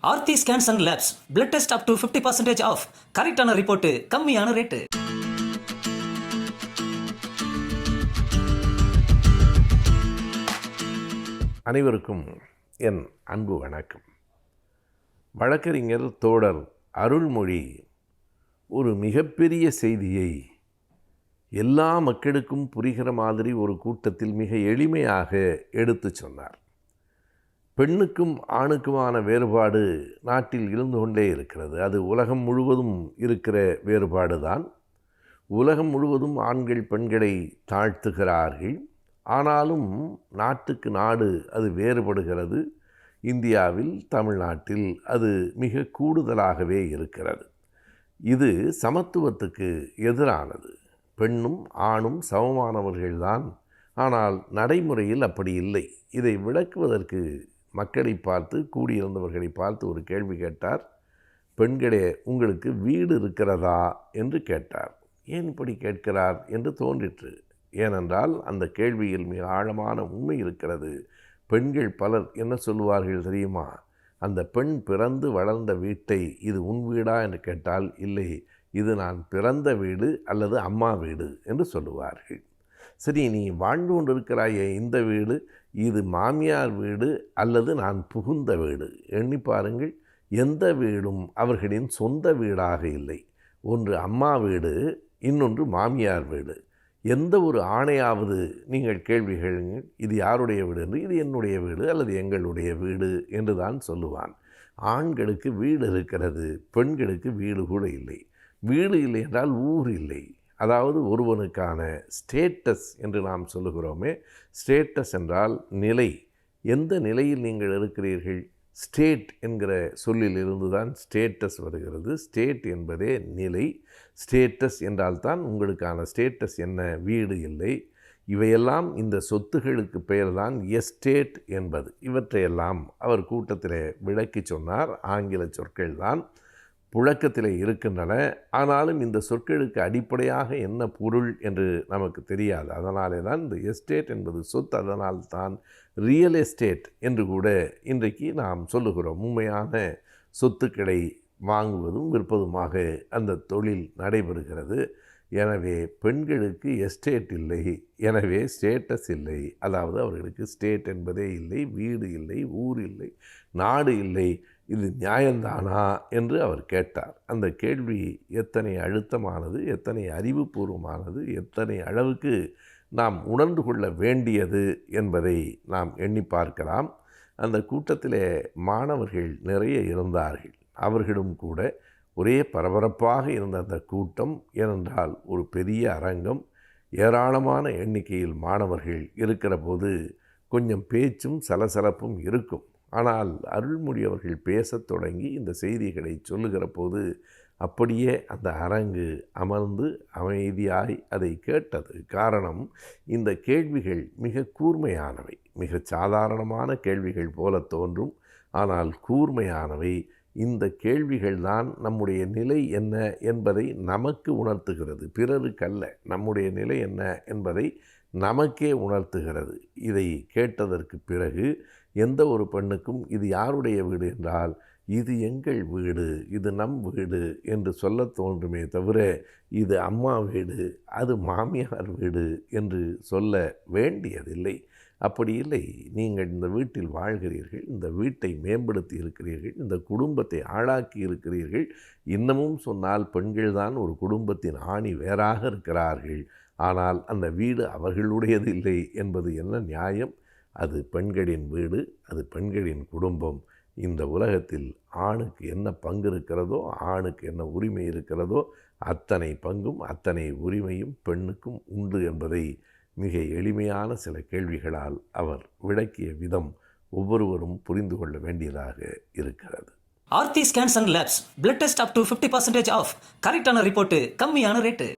Aarthi scans and labs blood test up to fifty percentage of கரெக்டான report கம்மியான rate அனைவருக்கும் என் அன்பு வணக்கம். வழக்கறிஞர் தோழர் அருள்மொழி ஒரு மிகப்பெரிய செய்தியை எல்லா மக்களுக்கும் புரிகிற மாதிரி ஒரு கூட்டத்தில் மிக எளிமையாக எடுத்துச் சொன்னார். பெண்ணுக்கும் ஆணுக்குமான வேறுபாடு நாட்டில் இருந்து கொண்டே இருக்கிறது. அது உலகம் முழுவதும் இருக்கிற வேறுபாடு தான் உலகம் முழுவதும் ஆண்கள் பெண்களை தாழ்த்துகிறார்கள். ஆனாலும் நாட்டுக்கு நாடு அது வேறுபடுகிறது. இந்தியாவில் தமிழ்நாட்டில் அது மிக கூடுதலாகவே இருக்கிறது. இது சமத்துவத்துக்கு எதிரானது. பெண்ணும் ஆணும் சமமானவர்கள்தான். ஆனால் நடைமுறையில் அப்படி இல்லை. இதை விளக்குவதற்கு மக்களை பார்த்து கூடியிருந்தவர்களை பார்த்து ஒரு கேள்வி கேட்டார். பெண்களே உங்களுக்கு வீடு இருக்கிறதா? என்று கேட்டார். ஏன் இப்படி கேட்கிறார்? என்று தோன்றிற்று. ஏனென்றால் அந்த கேள்வியில் மிக ஆழமான உண்மை இருக்கிறது. பெண்கள் பலர் என்ன சொல்லுவார்கள் தெரியுமா? அந்த பெண் பிறந்து வளர்ந்த வீட்டை இது உன் வீடா? என்று கேட்டால் இல்லை இது நான் பிறந்த வீடு அல்லது அம்மா வீடு என்று சொல்லுவார்கள். சரி நீ வாழ்ந்து கொண்டிருக்கிறாயே இந்த வீடு? இது மாமியார் வீடு அல்லது நான் புகுந்த வீடு. எண்ணி பாருங்கள் எந்த வீடும் அவர்களின் சொந்த வீடாக இல்லை. ஒன்று அம்மா வீடு இன்னொன்று மாமியார் வீடு. எந்த ஒரு ஆணையாவது நீங்கள் கேள்வி கேளுங்கள் இது யாருடைய வீடு என்று இது என்னுடைய வீடு அல்லது எங்களுடைய வீடு என்று தான் சொல்லுவான். ஆண்களுக்கு வீடு இருக்கிறது பெண்களுக்கு வீடு கூட இல்லை. வீடு இல்லை என்றால் ஊர் இல்லை. அதாவது ஒருவனுக்கான ஸ்டேட்டஸ் என்று நாம் சொல்லுகிறோமே ஸ்டேட்டஸ் என்றால் நிலை. எந்த நிலையில் நீங்கள் இருக்கிறீர்கள்? ஸ்டேட் என்கிற சொல்லிலிருந்து தான் ஸ்டேட்டஸ் வருகிறது. ஸ்டேட் என்பதே நிலை. ஸ்டேட்டஸ் என்றால் தான் உங்களுக்கான ஸ்டேட்டஸ் என்ன? வீடு இல்லை. இவையெல்லாம் இந்த சொத்துகளுக்கு பெயர்தான் எஸ்டேட் என்பது. இவற்றையெல்லாம் அவர் கூட்டத்தில் விளக்கி சொன்னார். ஆங்கில சொற்கள் தான் புழக்கத்தில் இருக்கின்றன. ஆனாலும் இந்த சொற்களுக்கு அடிப்படையாக என்ன பொருள் என்று நமக்கு தெரியாது. அதனாலே தான் இந்த எஸ்டேட் என்பது சொத்து அதனால் தான் ரியல் எஸ்டேட் என்று கூட இன்றைக்கு நாம் சொல்லுகிறோம். உண்மையான சொத்துக்களை வாங்குவதும் விற்பதுமாக அந்த தொழில் நடைபெறுகிறது. எனவே பெண்களுக்கு எஸ்டேட் இல்லை. எனவே ஸ்டேட்டஸ் இல்லை. அதாவது அவர்களுக்கு ஸ்டேட் என்பதே இல்லை. வீடு இல்லை. ஊர் இல்லை. நாடு இல்லை. இது நியாயந்தானா என்று அவர் கேட்டார். அந்த கேள்வி எத்தனை அழுத்தமானது எத்தனை அறிவுபூர்வமானது எத்தனை அளவுக்கு நாம் உணர்ந்து கொள்ள வேண்டியது என்பதை நாம் எண்ணி பார்க்கலாம். அந்த கூட்டத்திலே மாணவர்கள் நிறைய இருந்தார்கள். அவர்களும் கூட ஒரே பரபரப்பாக இருந்த அந்த கூட்டம் ஏனென்றால் ஒரு பெரிய அரங்கம். ஏராளமான எண்ணிக்கையில் மாணவர்கள் இருக்கிற போது கொஞ்சம் பேச்சும் சலசலப்பும் இருக்கும். ஆனால் அருள்மொழி அவர்கள் பேசத் தொடங்கி இந்த செய்திகளை சொல்லுகிற போது அப்படியே அந்த அரங்கு அமர்ந்து அமைதியாய் அதை கேட்டது காரணம் இந்த கேள்விகள் மிக கூர்மையானவை. மிக சாதாரணமான கேள்விகள் போல தோன்றும். ஆனால் கூர்மையானவை. இந்த கேள்விகள் தான் நம்முடைய நிலை என்ன என்பதை நமக்கு உணர்த்துகிறது. பிறருக்கல்ல. நம்முடைய நிலை என்ன என்பதை நமக்கே உணர்த்துகிறது. இதை கேட்டதற்கு பிறகு எந்த ஒரு பெண்ணுக்கும் இது யாருடைய வீடு என்றால் இது எங்கள் வீடு இது நம் வீடு என்று சொல்ல தோன்றுமே தவிர இது அம்மா வீடு அது மாமியார் வீடு என்று சொல்ல வேண்டியதில்லை. அப்படி இல்லை. நீங்கள் இந்த வீட்டில் வாழ்கிறீர்கள் இந்த வீட்டை மேம்படுத்தி இருக்கிறீர்கள் இந்த குடும்பத்தை ஆளாக்கி இருக்கிறீர்கள். இன்னமும் சொன்னால் பெண்கள்தான் ஒரு குடும்பத்தின் ஆணி வேறாக இருக்கிறார்கள். ஆனால் அந்த வீடு அவர்களுடையது இல்லை என்பது என்ன நியாயம்? அது பெண்களின் வீடு அது பெண்களின் குடும்பம். இந்த உலகத்தில் ஆணுக்கு என்ன பங்கு இருக்கிறதோ ஆணுக்கு என்ன உரிமை இருக்கிறதோ அத்தனை பங்கும் அத்தனை உரிமையும் பெண்ணுக்கும் உண்டு என்பதை மிக எளிமையான சில கேள்விகளால் அவர் விளக்கிய விதம் ஒவ்வொருவரும் புரிந்து கொள்ள வேண்டியதாக இருக்கிறது. Aarthi scans and labs blood test up to fifty percentage of கரெக்டான ரிப்போர்ட்டு கம்மியான ரேட்டு